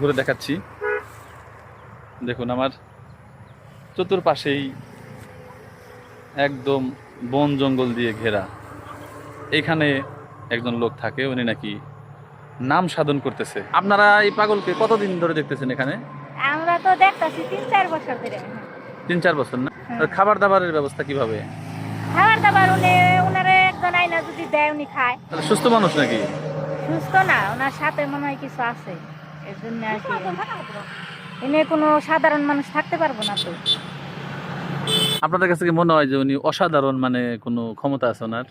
ঘুরে দেখাচ্ছি। দেখুন আমার চতুর্পাশেই একদম বন জঙ্গল দিয়ে ঘেরা। এখানে একজন লোক থাকে উনি নাকি নাম সাধন করতেছে। আপনারা এই পাগলকে কতদিন ধরে দেখতেছেন এখানে? আমরা তো দেখতাছি তিন চার বছর ধরে। তিন চার বছর না? হ্যাঁ। খাবার দাবারের ব্যবস্থা কীভাবে? খাবার দাবার উনি ওনারে একজন আইনা যদি দেয় উনি খায়। তাহলে সুস্থ মানুষ নাকি? সুস্থ না ওনার সাথে মনে হয় কিছু আছে। এর জন্য আর কি এনে কোনো সাধারণ মানুষ থাকতে পারব না তো। আপনাদের কাছে কি মনে হয় যে উনি অসাধারণ মানে কোনো ক্ষমতা আছে ওনার?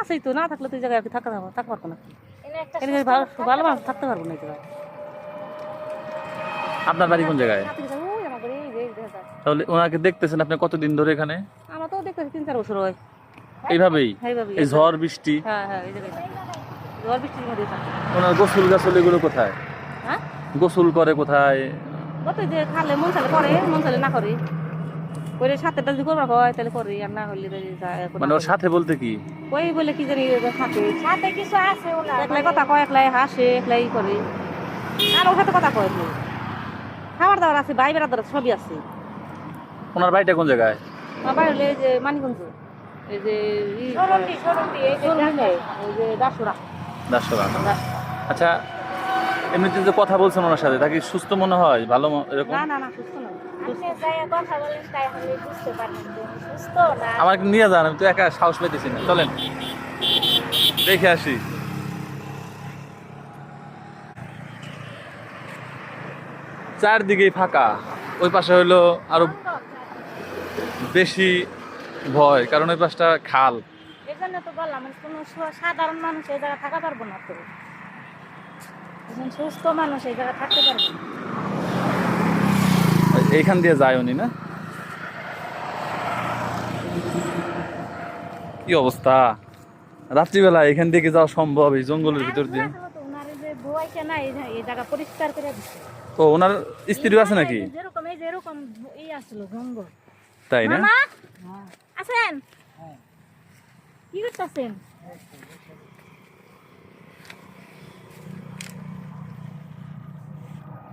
আছেই তো না থাকলে তুই জায়গায় থাকা যাব থাকতে পারব না। এনে ভালো ভালো মানুষ থাকতে পারব না এই জায়গায়। আপনার বাড়ি কোন জায়গায়। তাহলে ওনাকে দেখতেছেন আপনি কতদিন ধরে এখানে? আমার তো দেখতেছি তিন চার বছর হয়। এইভাবেই? এই ঝড় বৃষ্টি? হ্যাঁ হ্যাঁ এই জায়গায়। ঝড় বৃষ্টির মধ্যে ওনার গোসল গাছল এগুলো কোথায়? গোসল করে কোথায়? কত যে খালে মন চালে করে মন চালে না করে। করে সাথেটা যদি করবার হয় তাহলে করে আর না হলে মানে ওর সাথে বলতে কি। ওই বলে কি জানি সাথে। সাথে কিছু আছে ওনার একলাই কথা কয় একলাই হাসে একলাই করে। আর ওর সাথে কথা কয় খাবার দাবার আছে ভাই বেড়াদার সবই আছে। ওনার বাড়িটা কোন জায়গায়? আমার বাড়ি হলো এই যে মানিকগঞ্জ। এই যে এই যে দাসুরা। আচ্ছা এমনিতে যে কথা বলছেন ওনার সাথে তাকে সুস্থ মনে হয়? ভালো এরকম? না না না সুস্থ না। হলে আমার নিয়ে যান আমি তো একা সাহস পাইতেছি না। চলেন। দেখে আসি। চারদিকেই ফাঁকা। ওই পাশে হইল আরও বেশি ভয় কারণ ওই পাশটা খাল। জন্য তো বললাম যে কোনো সাধারণ মানুষ এই জায়গায় থাকা পারব না তো। একজন সুস্থ মানুষ এই জায়গায় থাকতে পারব? এইখান দিয়ে যায় উনি না? কি অবস্থা? রাত্রিবেলা এখান থেকে যাওয়া সম্ভব? এই জঙ্গলের ভিতর দিয়ে? ওনার এই যে বউয়াইছে না এই যে- এই জায়গা পরিষ্কার করে ও ওনার স্ত্রী আছে নাকি? যেরকম এই যে এরকম ই আসলো জঙ্গল। তাই না? আছেন কি করতেছেন?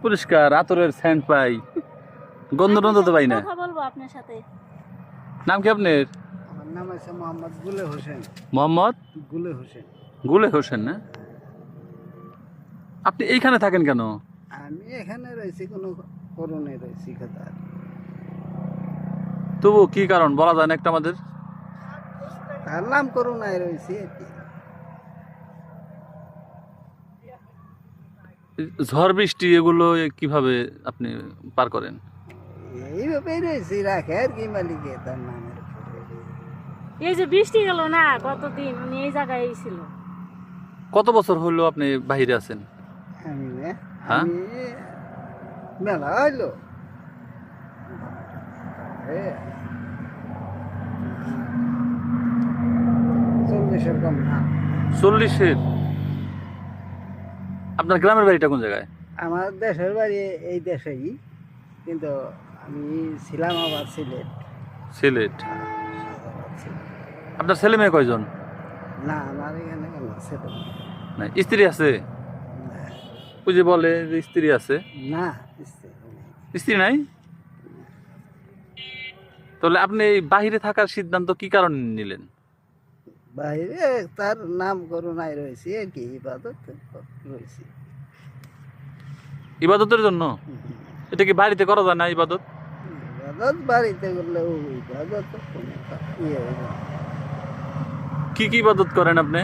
পরিষ্কার আতরের স্যান্ড পাই। গন্ধ টন্ধ তো পাই না। কথা বলব আপনার সাথে। নাম কি আপনার? আমার নাম আছে মোহাম্মদ গুলে হোসেন। মোহাম্মদ? গুলে হোসেন। গুলে হোসেন না? আপনি এইখানে থাকেন কেন? আমি এখানে রয়েছি কোনো করণে রয়েছি কথা। তবু কি কারণ? বলা যায় না একটা আমাদের। নাম করুণায় রয়েছি আর কি। ঝড় বৃষ্টি এগুলো কীভাবে আপনি পার করেন? এইভাবেই রয়েছি রাখে আর কি মালিকে তার নামের এই যে বৃষ্টি গেল না কতদিন? উনি এই জায়গায় ছিল। কত বছর হলো আপনি বাহিরে আছেন? আমি না হ্যাঁ? আমি মেলা হইল। চল্লিশের কম না। চল্লিশের? আপনার গ্রামের বাড়িটা কোন জায়গায়? আমার দেশের বাড়ি এই দেশেই কিন্তু আমি ছিলাম আবার সিলেট। সিলেট। আপনার ছেলে মেয়ে কয়জন? না আমার এখানে কোনো ছেলে না স্ত্রী আছে? ওই যে বলে যে স্ত্রী আছে? না স্ত্রী স্ত্রী নাই? তাহলে আপনি এই বাহিরে থাকার সিদ্ধান্ত কি কারণে নিলেন? বাইরে তার নাম করুণায় রয়েছি আর কি ইবাদত রয়েছি। ইবাদতের জন্য? এটা কি বাড়িতে করা যায় না ইবাদত? ইবাদত বাড়িতে করলে ও ইবাদত কা- ইয়ে। কি কি ইবাদত করেন আপনি?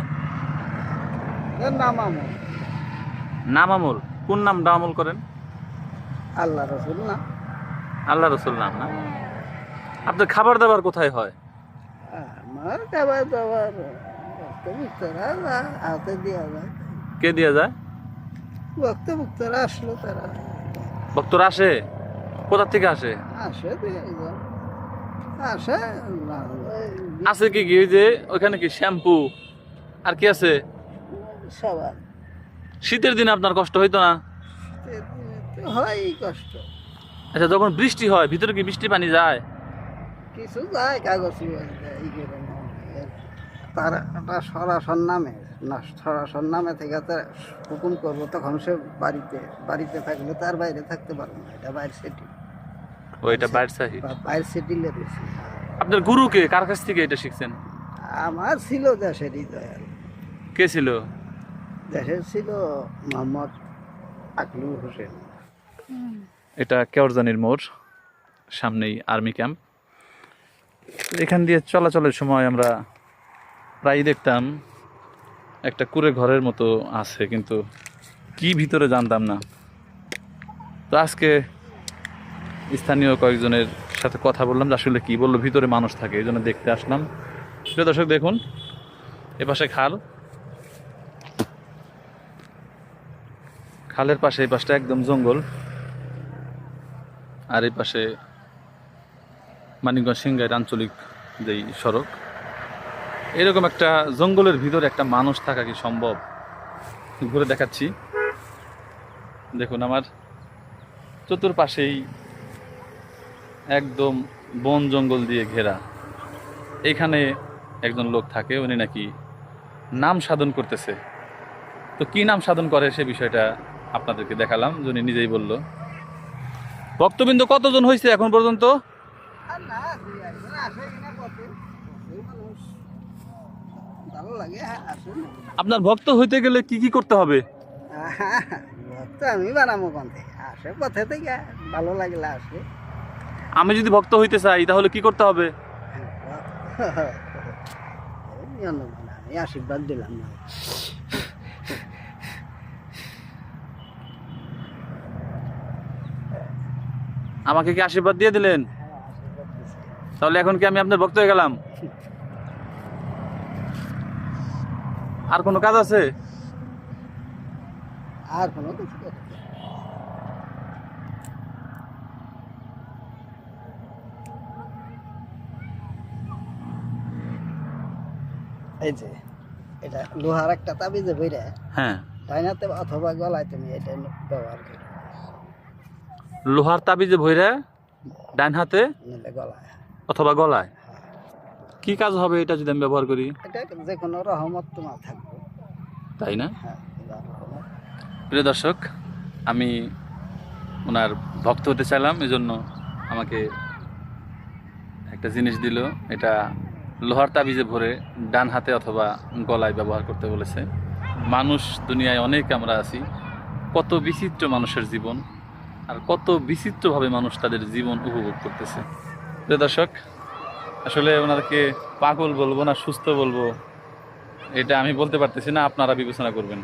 নাম আমল নাম আমল কোন নামটা আমল করেন? আল্লাহ রসুল না আল্লাহ রসুল নাম না? আপনার খাবার দাবার কোথায় হয়? আমার খাবার দাবার ভক্ত ভুক্তরা হাতে দেওয়া যায়। কে দিয়ে যায়? ভক্ত ভুক্তরা আসলো তারা। ভক্তরা আসে? কোথা থেকে আসে? আসে। আসে আছে কি কি? যে ওইখানে কি শ্যাম্পু। আর কি আছে? সবার শীতের দিনে আপনার কষ্ট হইতো না? হয় কষ্ট। আচ্ছা যখন বৃষ্টি হয় ভিতরে কি বৃষ্টি পানি যায়? কিছু যায় কাগজ ই করে একটা সরাসর নামে না সরাসর নামে থেকে তো হুকুম করব তখন সে বাড়িতে বাড়িতে থাকলে তার বাইরে থাকতে পারব না এটা বাইরে সেটিল ও এটা বাইর সাহি বাইরে সেটিলে আপনার গুরুকে কার কাছ থেকে এটা শিখছেন? আমার ছিল দেশেরই দয়াল। কে ছিল? দেশের ছিল মোহাম্মদ আকলুর হোসেন। এটা কেওরজানির মোড় সামনেই আর্মি ক্যাম্প। এখান দিয়ে চলাচলের সময় আমরা প্রায়ই দেখতাম একটা কুড়ে ঘরের মতো আছে, কিন্তু কি ভিতরে জানতাম না। তো আজকে স্থানীয় কয়েকজনের সাথে কথা বললাম যে আসলে কী বলল, ভিতরে মানুষ থাকে, এই জন্য দেখতে আসলাম। প্রিয় দর্শক, দেখুন, এপাশে খাল। খালের পাশে, এই পাশটা একদম জঙ্গল। আর এই পাশে মানিকগঞ্জ সিংগাইর আঞ্চলিক যেই সড়ক, এরকম একটা জঙ্গলের ভিতরে একটা মানুষ থাকা কি সম্ভব? ঘুরে দেখাচ্ছি। দেখুন আমার চতুর্পাশেই একদম বন জঙ্গল দিয়ে ঘেরা। এখানে একজন লোক থাকে, উনি নাকি নাম সাধন করতেছে। তো কি নাম সাধন করে সে বিষয়টা আপনাদেরকে দেখালাম উনি নিজেই বলল। ভক্তবৃন্দ কতজন হয়েছে এখন পর্যন্ত? আপনার ভক্ত হইতে গেলে কি কি করতে হবে? ভক্ত আমি বানাবো কোন থেকে আসে পথে থেকে ভালো লাগলে আসে। আমি যদি ভক্ত হইতে চাই তাহলে কি করতে হবে? আমি আশীর্বাদ দিলাম না। আমাকে কি আশীর্বাদ দিয়ে দিলেন? হ্যাঁ। তাহলে এখন কি আমি আপনার ভক্ত হয়ে গেলাম? আর কোনো কাজ আছে? আর কোনো এই যে এটা লোহার একটা তাবিজে বইরে হ্যাঁ। ডাইনাতে অথবা গলায় তুমি এটা ব্যবহার করো। লোহার তাবিজে ভইরা ডান হাতে? গলায়। অথবা গলায়? কি কাজ হবে এটা যদি আমি ব্যবহার করি? এটা যে কোনো রহমত তোমার থাকবে। তাই না? হ্যাঁ প্রিয় দর্শক আমি ওনার ভক্ত হতে চাইলাম এজন্য আমাকে একটা জিনিস দিল। এটা লোহার তাবিজে ভরে ডান হাতে অথবা গলায় ব্যবহার করতে বলেছে। মানুষ দুনিয়ায় অনেক আমরা আছি। কত বিচিত্র মানুষের জীবন আর কত বিচিত্রভাবে মানুষ তাদের জীবন উপভোগ করতেছে। প্রিয় দর্শক, আসলে ওনাদেরকে পাগল বলব না, সুস্থ বলব, এটা আমি বলতে পারতেছি না, আপনারা বিবেচনা করবেন।